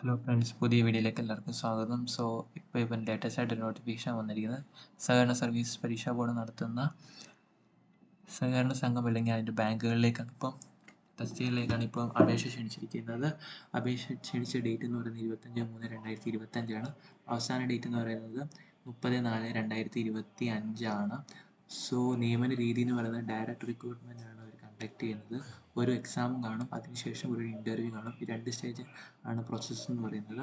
Hello friends പുതിയ വീഡിയോയിലേക്ക് എല്ലാവർക്കും സ്വാഗതം. സോ ഇപ്പോൾ ഇപ്പം ലേറ്റസ്റ്റ് ആയിട്ട് നോട്ടിഫിക്കേഷൻ വന്നിരിക്കുന്നത്. സഹകരണ സർവീസ് പരീക്ഷാ ബോർഡ് നടത്തുന്ന സഹകരണ സംഘം അല്ലെങ്കിൽ അതിന്റെ ബാങ്കുകളിലേക്കാണ് ഇപ്പം തസ്തികയിലേക്കാണ് ഇപ്പം അപേക്ഷ ക്ഷണിച്ചിരിക്കുന്നത്. അപേക്ഷ ക്ഷണിച്ച ഡേറ്റ് എന്ന് പറയുന്നത് ഇരുപത്തഞ്ച് മൂന്ന് രണ്ടായിരത്തി ഇരുപത്തഞ്ചാണ് അവസാന ഡേറ്റ് എന്ന് പറയുന്നത് മുപ്പത് നാല് രണ്ടായിരത്തി ഇരുപത്തി അഞ്ചാണ് സോ നിയമന രീതി എന്ന് പറയുന്നത് ഡയറക്റ്റ് റിക്രൂട്ട്മെന്റ് ആണ്. കണ്ടക്ട് ചെയ്യുന്നത്. ഒരു എക്സാം കാണും. അതിനുശേഷം ഒരു ഇന്റർവ്യൂ കാണും. ഈ രണ്ട് സ്റ്റേജ് ആണ് പ്രോസസ്സ് എന്ന് പറയുന്നത്.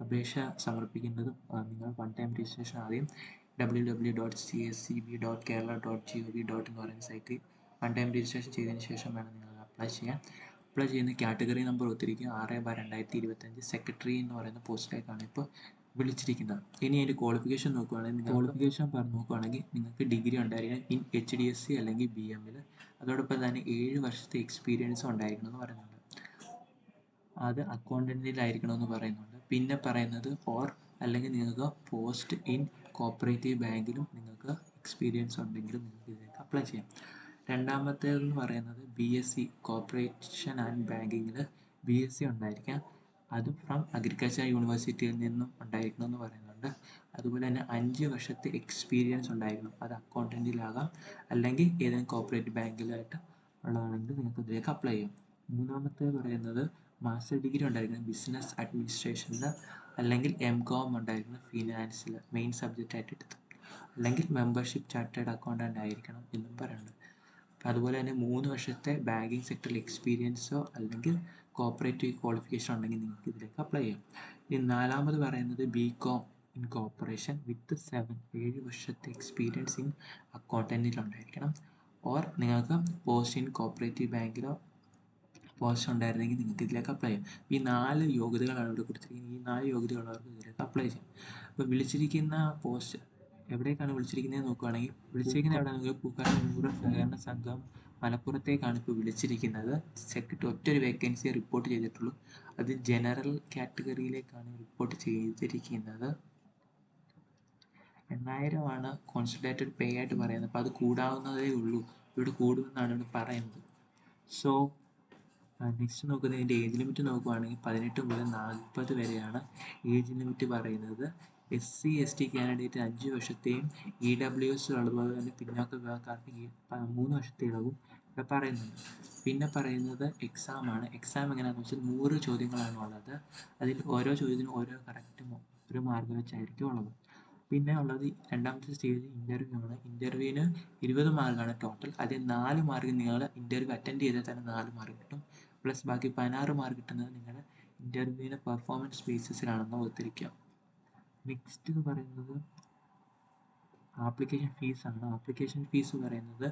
അപേക്ഷ സമർപ്പിക്കുന്നതും നിങ്ങൾ വൺ ടൈം രജിസ്ട്രേഷൻ ആദ്യം W W dot C S C B dot Kerala dot G O V dot എന്ന് പറയുന്ന സൈറ്റിൽ വൺ ടൈം രജിസ്ട്രേഷൻ ചെയ്തതിന് ശേഷം വേണം നിങ്ങൾ അപ്ലൈ ചെയ്യാൻ. അപ്ലൈ ചെയ്യുന്ന കാറ്റഗറി നമ്പർ ഒത്തിരിക്കും. ആറ് ബാർ രണ്ടായിരത്തി ഇരുപത്തഞ്ച് സെക്രട്ടറി എന്ന് പറയുന്ന പോസ്റ്റിലേക്കാണ് ഇപ്പോൾ വിളിച്ചിരിക്കുന്നത്. ഇനി അതിന്റെ ക്വാളിഫിക്കേഷൻ നോക്കുകയാണെങ്കിൽ ക്വാളിഫിക്കേഷൻ പറഞ്ഞു നോക്കുകയാണെങ്കിൽ നിങ്ങൾക്ക് ഡിഗ്രി ഉണ്ടായിരിക്കണം. In H D S C അല്ലെങ്കിൽ ബി എമ്മിൽ അതോടൊപ്പം തന്നെ ഏഴ് വർഷത്തെ എക്സ്പീരിയൻസ് ഉണ്ടായിരിക്കണം എന്ന് പറയുന്നുണ്ട്. അത് അക്കൗണ്ടന്റിലായിരിക്കണം എന്ന് പറയുന്നുണ്ട്. പിന്നെ പറയുന്നത് ഓർ അല്ലെങ്കിൽ നിങ്ങൾക്ക് പോസ്റ്റ് ഇൻ കോപ്പറേറ്റീവ് ബാങ്കിലും നിങ്ങൾക്ക് എക്സ്പീരിയൻസ് ഉണ്ടെങ്കിലും നിങ്ങൾക്ക് ഇതിലേക്ക് അപ്ലൈ ചെയ്യാം. രണ്ടാമത്തേതെന്ന് പറയുന്നത് B S C cooperation and ബാങ്കിങ്ങിൽ B S C ഉണ്ടായിരിക്കാം. അത് ഫ്രം അഗ്രികൾച്ചർ യൂണിവേഴ്സിറ്റിയിൽ നിന്നും ഉണ്ടായിരിക്കണം എന്ന് പറയുന്നുണ്ട്. അതുപോലെ തന്നെ അഞ്ച് വർഷത്തെ എക്സ്പീരിയൻസ് ഉണ്ടായിരിക്കണം അത് അക്കൗണ്ടന്റിലാകാം അല്ലെങ്കിൽ ഏതെങ്കിലും കോപ്പറേറ്റ് ബാങ്കിലായിട്ട് ഉള്ളതാണെങ്കിൽ നിങ്ങൾക്ക് ഇതിലേക്ക് അപ്ലൈ ചെയ്യാം. മൂന്നാമത്തെ പറയുന്നത് മാസ്റ്റർ ഡിഗ്രി ഉണ്ടായിരിക്കണം ബിസിനസ് അഡ്മിനിസ്ട്രേഷനിൽ അല്ലെങ്കിൽ എം കോം ഉണ്ടായിരിക്കണം ഫിനാൻസിൽ മെയിൻ സബ്ജക്റ്റായിട്ട് എടുത്ത്. അല്ലെങ്കിൽ മെമ്പർഷിപ്പ് ചാർട്ടേഡ് അക്കൗണ്ടന്റ് ആയിരിക്കണം എന്നും പറയുന്നുണ്ട്. അതുപോലെ തന്നെ മൂന്ന് വർഷത്തെ ബാങ്കിങ് സെക്ടറിൽ എക്സ്പീരിയൻസോ അല്ലെങ്കിൽ കോപ്പറേറ്റീവ് ക്വാളിഫിക്കേഷൻ ഉണ്ടെങ്കിൽ നിങ്ങൾക്ക് ഇതിലേക്ക് അപ്ലൈ ചെയ്യാം. ഇനി നാലാമത് പറയുന്നത് B com in cooperation with seven ഏഴ് വർഷത്തെ എക്സ്പീരിയൻസ് ഇൻ അക്കൗണ്ടന്റിൽ ഉണ്ടായിരിക്കണം. ഓർ നിങ്ങൾക്ക് പോസ്റ്റ് ഇൻ കോപ്പറേറ്റീവ് ബാങ്കിലോ പോസ്റ്റ് ഉണ്ടായിരുന്നെങ്കിൽ നിങ്ങൾക്ക് ഇതിലേക്ക് അപ്ലൈ ചെയ്യാം. ഈ നാല് യോഗ്യതകളാണ് ഇവിടെ കൊടുത്തിരിക്കുന്നത്. ഈ നാല് യോഗ്യതയുള്ളവർക്ക് ഇതിലേക്ക് അപ്ലൈ ചെയ്യാം. അപ്പോൾ വിളിച്ചിരിക്കുന്ന പോസ്റ്റ് എവിടേക്കാണ് വിളിച്ചിരിക്കുന്നത് നോക്കുകയാണെങ്കിൽ വിളിച്ചിരിക്കുന്ന എവിടെയാണെങ്കിൽ പൂക്കാട് നൂറ് സഹകരണ സംഘം മലപ്പുറത്തേക്കാണ് ഇപ്പോൾ വിളിച്ചിരിക്കുന്നത്. സെക്രട്ടറി ഒറ്റൊരു വേക്കൻസി റിപ്പോർട്ട് ചെയ്തിട്ടുള്ളൂ. അത് ജനറൽ കാറ്റഗറിയിലേക്കാണ് റിപ്പോർട്ട് ചെയ്തിരിക്കുന്നത്. എണ്ണായിരമാണ് കോൺസെൻട്രേറ്റഡ് പേ ആയിട്ട് പറയുന്നത്. അപ്പോൾ അത് കൂടാവുന്നതേ ഉള്ളൂ. ഇവിടെ കൂടുമെന്നാണ് ഇവിടെ പറയുന്നത്. സോ നെക്സ്റ്റ് നോക്കുന്നത് ഏജ് ലിമിറ്റ് നോക്കുവാണെങ്കിൽ പതിനെട്ട് മുതൽ നാൽപ്പത് വരെയാണ് ഏജ് ലിമിറ്റ് പറയുന്നത്. S C S T candidate അഞ്ച് വർഷത്തെയും ഇ ഡബ്ല്യു എസ് അതുപോലെ തന്നെ പിന്നോക്ക വിഭാഗക്കാർക്ക് മൂന്ന് വർഷത്തെ ഇളവും ഇവിടെ പറയുന്നുണ്ട്. പിന്നെ പറയുന്നത് എക്സാം ആണ്. എക്സാം എങ്ങനെയാണെന്ന് വെച്ചാൽ നൂറ് ചോദ്യങ്ങളാണ് ഉള്ളത്. അതിൽ ഓരോ ചോദ്യത്തിനും ഓരോ കറക്റ്റ് ഒരു മാർഗം വെച്ചായിരിക്കും ഉള്ളത്. പിന്നെ ഉള്ളത് രണ്ടാമത്തെ സ്റ്റേജ് ഇന്റർവ്യൂ ആണ്. ഇന്റർവ്യൂവിന് ഇരുപത് മാർക്കാണ് ടോട്ടൽ അതിൽ നാല് മാർക്ക് നിങ്ങൾ ഇന്റർവ്യൂ അറ്റൻഡ് ചെയ്താൽ തന്നെ നാല് മാർക്ക് കിട്ടും. പ്ലസ് ബാക്കി പതിനാറ് മാർക്ക് കിട്ടുന്നത് നിങ്ങളുടെ ഇന്റർവ്യൂവിന്റെ പെർഫോമൻസ് ബേസിസിലാണെന്ന് ഓർത്തിരിക്കുക. നെക്സ്റ്റ് എന്ന് പറയുന്നത് ആപ്ലിക്കേഷൻ ഫീസ് ആണ്. ആപ്ലിക്കേഷൻ ഫീസ് പറയുന്നത്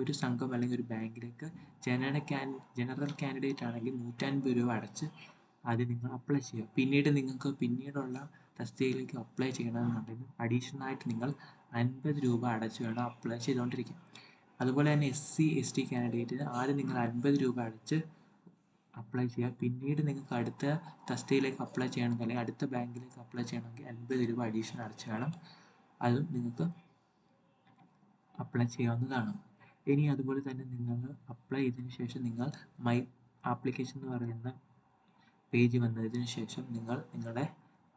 ഒരു സംഘം അല്ലെങ്കിൽ ഒരു ബാങ്കിലേക്ക് ജനറൽ ക്യാൻ ജനറൽ കാൻഡിഡേറ്റ് ആണെങ്കിൽ നൂറ്റൻപത് രൂപ അടച്ച് ആദ്യം നിങ്ങൾ അപ്ലൈ ചെയ്യുക. പിന്നീട് നിങ്ങൾക്ക് പിന്നീടുള്ള തസ്തികയിലേക്ക് അപ്ലൈ ചെയ്യണമെന്നുണ്ടെങ്കിൽ അഡീഷണൽ ആയിട്ട് നിങ്ങൾ അൻപത് രൂപ അടച്ച് വേണം അപ്ലൈ ചെയ്തുകൊണ്ടിരിക്കുക അതുപോലെ തന്നെ എസ് സി എസ് ടി കാൻഡിഡേറ്റിന് ആദ്യം നിങ്ങൾ അൻപത് രൂപ അടച്ച് അപ്ലൈ ചെയ്യുക. പിന്നീട് നിങ്ങൾക്ക് അടുത്ത തസ്തികയിലേക്ക് അപ്ലൈ ചെയ്യണമെങ്കിൽ അല്ലെങ്കിൽ അടുത്ത ബാങ്കിലേക്ക് അപ്ലൈ ചെയ്യണമെങ്കിൽ അൻപത് രൂപ അഡീഷണൽ അടച്ചു വേണം അതും നിങ്ങൾക്ക് അപ്ലൈ ചെയ്യാവുന്നതാണ്. ഇനി അതുപോലെ തന്നെ നിങ്ങൾ അപ്ലൈ ചെയ്തതിന് ശേഷം നിങ്ങൾ മൈ ആപ്ലിക്കേഷൻ എന്ന് പറയുന്ന പേജ് വന്നതിന് ശേഷം നിങ്ങൾ നിങ്ങളുടെ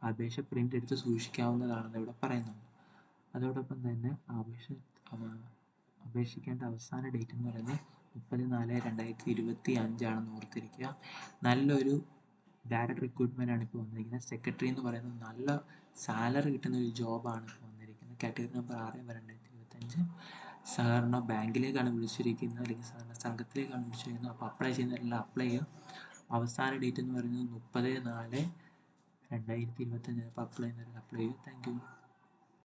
അപേക്ഷ പ്രിന്റ് എടുത്ത് സൂക്ഷിക്കാവുന്നതാണെന്ന് ഇവിടെ പറയുന്നുണ്ട്. അതോടൊപ്പം തന്നെ അപേക്ഷ അപേക്ഷിക്കേണ്ട അവസാന ഡേറ്റ് എന്ന് പറയുന്നത് മുപ്പത് നാല് രണ്ടായിരത്തി ഇരുപത്തി അഞ്ചാണെന്ന് ഓർത്തിരിക്കുക. നല്ലൊരു ഡയറക്റ്റ് റിക്രൂട്ട്മെന്റ് ആണ് ഇപ്പോൾ വന്നിരിക്കുന്നത്. സെക്രട്ടറി എന്ന് പറയുന്നത് നല്ല സാലറി കിട്ടുന്ന ഒരു ജോബാണ് ഇപ്പോൾ വന്നിരിക്കുന്നത്. കാറ്റഗറി നമ്പർ ആറ് രണ്ടായിരത്തി ഇരുപത്തഞ്ച് സഹകരണ ബാങ്കിലേക്കാണ് വിളിച്ചിരിക്കുന്നത്. അല്ലെങ്കിൽ സഹകരണ സംഘത്തിലേക്കാണ് വിളിച്ചിരിക്കുന്നത്. അപ്പോൾ അപ്ലൈ ചെയ്യുന്നവരെല്ലാം അപ്ലൈ ചെയ്യുക അവസാന ഡേറ്റ് എന്ന് പറയുന്നത് മുപ്പത് നാല് രണ്ടായിരത്തി ഇരുപത്തഞ്ച് അപ്പോൾ അപ്ലൈ ചെയ്യുന്നവർ അപ്ലൈ ചെയ്യുക താങ്ക് യു